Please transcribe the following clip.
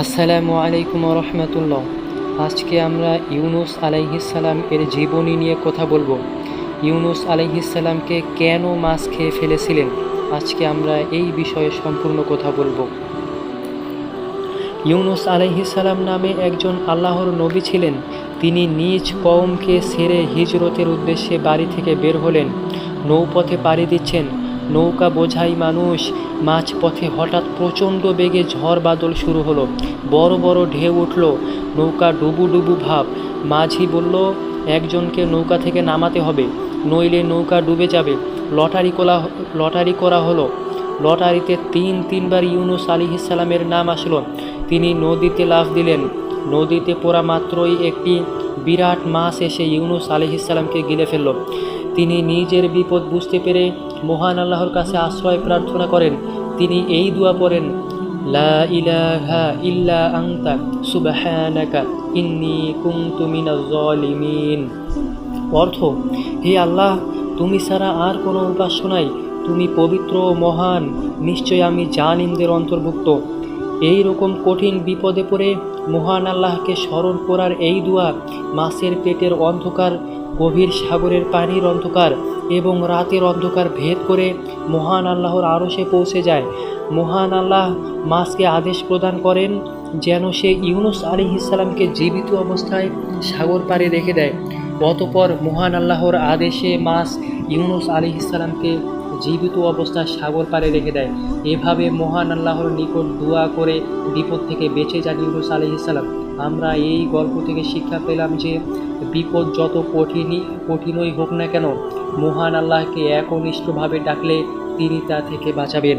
আসসালামু আলাইকুম রহমতুল্লাহ। আজকে আমরা ইউনুস আলাইহিসাল্লাম এর জীবনী নিয়ে কথা বলব। ইউনুস আলাইহিসাল্লামকে কেন মাছ খেয়ে ফেলেছিলেন? আজকে আমরা এই বিষয়ে সম্পূর্ণ কথা বলব। ইউনুস আলাইহিসাল্লাম নামে একজন আল্লাহর নবী ছিলেন। তিনি নিজ কওমকে ছেড়ে হিজরতের উদ্দেশ্যে বাড়ি থেকে বের হলেন। নৌপথে পাড়ি দিচ্ছেন। নৌকা বোঝাই মানুষ। মাঝপথে হঠাৎ প্রচণ্ড বেগে ঝড় বাদল শুরু হলো। বড় বড় ঢেউ উঠল। নৌকা ডুবু ডুবু ভাব। মাঝি বলল, একজনকে নৌকা থেকে নামাতে হবে, নইলে নৌকা ডুবে যাবে। লটারি করা লটারি করা হলো। লটারিতে তিন, তিনবার ইউনুস আলী ইসালামের নাম আসলো। তিনি নদীতে লাফ দিলেন। নদীতে পড়া মাত্রই একটি বিরাট মাছ এসে ইউনুস আলী ইসালামকে গিলে ফেলল। তিনি নিজের বিপদ বুঝতে পেরে মহান আল্লাহর কাছে আশ্রয় প্রার্থনা করেন। তিনি এই দোয়া পড়েন, লা ইল্লা আংতা অর্থ, হে আল্লাহ, তুমি ছাড়া আর কোনো উপাস্য নাই। তুমি পবিত্র মহান, নিশ্চয় আমি জালিমদের অন্তর্ভুক্ত। এই রকম কঠিন বিপদে পড়ে মহান আল্লাহকে স্মরণ করার এই দোয়া মাছের পেটের অন্ধকার গভীর সাগরের পানির অন্ধকার এবং রাতের অন্ধকার ভেদ করে মহান আল্লাহর আরশে পৌঁছে যায়। মহান আল্লাহ মাসকে আদেশ প্রদান করেন যেন সে ইউনুস আলী ইসলামকে জীবিত অবস্থায় সাগর পাড়ে রেখে দেয়। অতপর মহান আল্লাহর আদেশে মাস ইউনুস আলী ইসলামকে জীবিত অবস্থায় সাগর পাড়ে রেখে দেয়। এভাবে মহান আল্লাহর নিকট দোয়া করে বিপদ থেকে বেঁচে যান ইউনুস আলী ইসলাম আমরা এই গল্প থেকে শিক্ষা পেলাম যে বিপদ যত কঠিনই কঠিনই হোক না কেন, মহান আল্লাহকে একনিষ্ঠভাবে ডাকলে তিনি তা থেকে বাঁচাবেন।